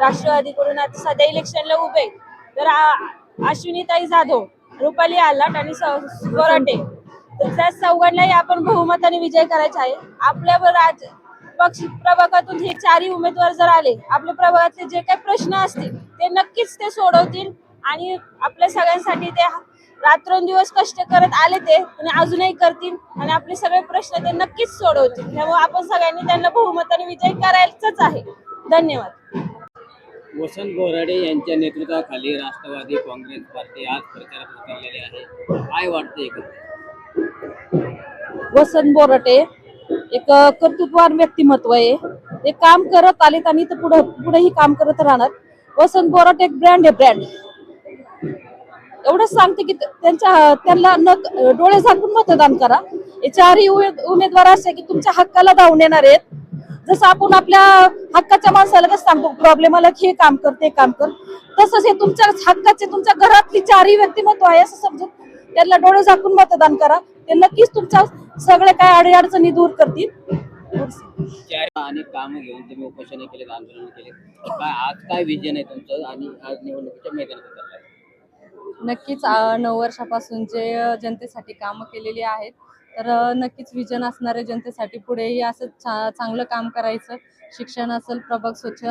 राष्ट्रवादीकडून आता सध्या इलेक्शनला उभे तर अश्विनीताई जाधव रुपाली आलाट आणि स- गोराटे तर त्या चौघांनाही आपण बहुमताने विजय करायचा आहे. आपल्या राज पक्ष प्रभागातून हे चारही उमेदवार जर आले आपल्या प्रभागातले जे काही प्रश्न असतील ते नक्कीच ते सोडवतील आणि आपल्या सगळ्यांसाठी ते रात्रंदिवस कष्ट करत आले ते आणि अजूनही करतील आणि आपले सगळे प्रश्न ते नक्कीच सोडवतील. त्यामुळे आपण सगळ्यांनी त्यांना बहुमताने विजय करायचाच आहे. धन्यवाद. वसंत गोराडे यांच्या नेतृत्वाखाली राष्ट्रवादी काँग्रेस पार्टी आज प्रचारात उतरलेली आहे. काय वाटतं वसंत बोरटे एक कर्तृत्वान व्यक्तिमत्व आहे. ते काम करत आलेत आणि ते पुढे पुढेही काम करत राहणार. वसंत बोराट एक ब्रँड आहे ब्रँड एवढंच सांगते की त्यांच्या त्यांना न डोळे झाकून मतदान करा. हे चारही उमे- उमेदवार असे की तुमच्या हक्काला धावून येणार आहेत. जसं आपण आपल्या हक्काच्या माणसाला कसं सांगतो प्रॉब्लेम आला की हे काम कर ते काम कर. तसंच हे तुमच्या हक्काचे तुमच्या घरातली चारही व्यक्तिमत्व आहे असं समजून त्यांना डोळे झाकून मतदान करा. ते नक्कीच तुमच्या सगळे काय अडीअडचणी दूर करतील. चार आणि कामं घेऊन तुम्ही उपोषण केले आंदोलन केले काय आज काय विजन आहे तुमचं? आणि आज निवडणुकीच्या मैदानात नक्कीच नऊ वर्षापासून जे जनतेसाठी कामं केलेली आहेत तर नक्कीच विजन असणाऱ्या जनतेसाठी पुढेही असं चांगलं काम करायचं. शिक्षण असेल प्रभाग स्वच्छ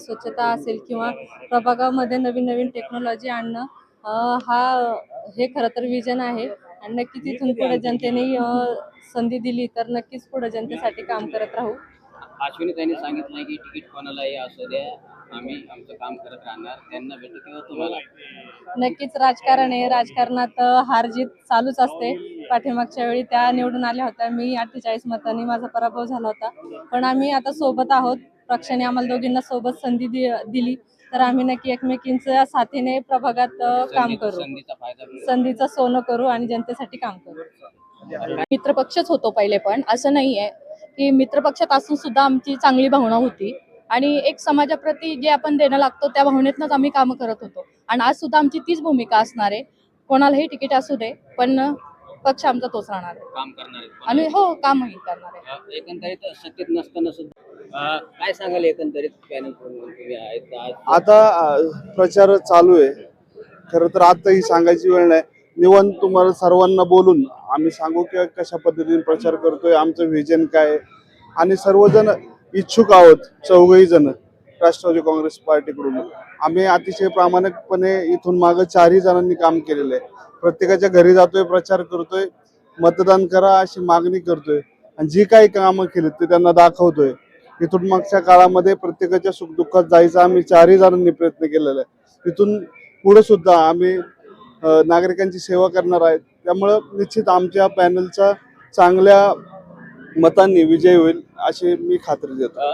स्वच्छता असेल किंवा प्रभागामध्ये नवीन नवीन टेक्नॉलॉजी आणणं हा हे खरं तर विजन आहे. आणि नक्कीच इथून पुढे जनतेने संधी दिली तर नक्कीच पुढे जनतेसाठी काम करत राहू. अश्विनी त्यांनी सांगितलं की तिकीट कोणालाही असू द्या. आम्ही आमचं काम करत राहणार त्यांना भेटू किंवा तुम्हाला? नक्कीच राजकारण आहे. राजकारणात हार जीत चालूच असते. पाठीमागच्या वेळी त्या निवडून आल्या होत्या. मी अठ्ठेचाळीस मतांनी माझा पराभव झाला होता. पण आम्ही आता सोबत आहोत. पक्षाने आम्हाला दोघींना सोबत संधी दिली. तर आम्ही नक्की एकमेकींच्या साथीने प्रभागात काम करू. संधीचं सोनं करू आणि जनतेसाठी काम करू. मित्रपक्षच होतो पहिले पण. असं नाहीये की मित्रपक्षात असून सुद्धा आमची चांगली भावना होती. आणि एक समाजाप्रती जे आपण देणं लागतो त्या भावनेतनंच आम्ही कामं करत होतो. आणि आज सुद्धा आमची तीच भूमिका असणार आहे. कोणालाही तिकीट असू दे पण पक्ष आमचा तोच राहणार आहे. काम करणार आहेत. आम्ही हो कामही करणार आहे. अ, एकंदरीत सत्तेत नसताना सुद्धा अ, काय सांगाल एकंदरीत पॅनल तुम्ही आहेत? आज आता अ, प्रचार चालू आहे. खरं तर आता ही सांगायची वेळ नाही. निवंत तुम्हाला सर्वांना बोलून आम्ही सांगू की कशा पद्धतीने प्रचार करतोय आमचं व्हिजन काय आहे. आणि सर्वजण इच्छुक आहोत चौघही जण राष्ट्रवादी काँग्रेस पार्टीकडून. आम्ही अतिशय प्रामाणिकपणे इथून मागं चारही जणांनी काम केलेलं आहे. प्रत्येकाच्या घरी जातोय प्रचार करतोय मतदान करा अशी मागणी करतोय. आणि जी काही कामं केलीत ते त्यांना दाखवतोय. इथून मागच्या काळामध्ये प्रत्येकाच्या सुखदुःखात जायचा आम्ही चारही जणांनी प्रयत्न केलेला आहे. इथून पुढे सुद्धा आम्ही नागरिकांची सेवा करणार आहेत त्यामुळं निश्चित आमच्या पॅनलचा चांगल्या मतांनी विजय होईल अशी मी खात्री देतो.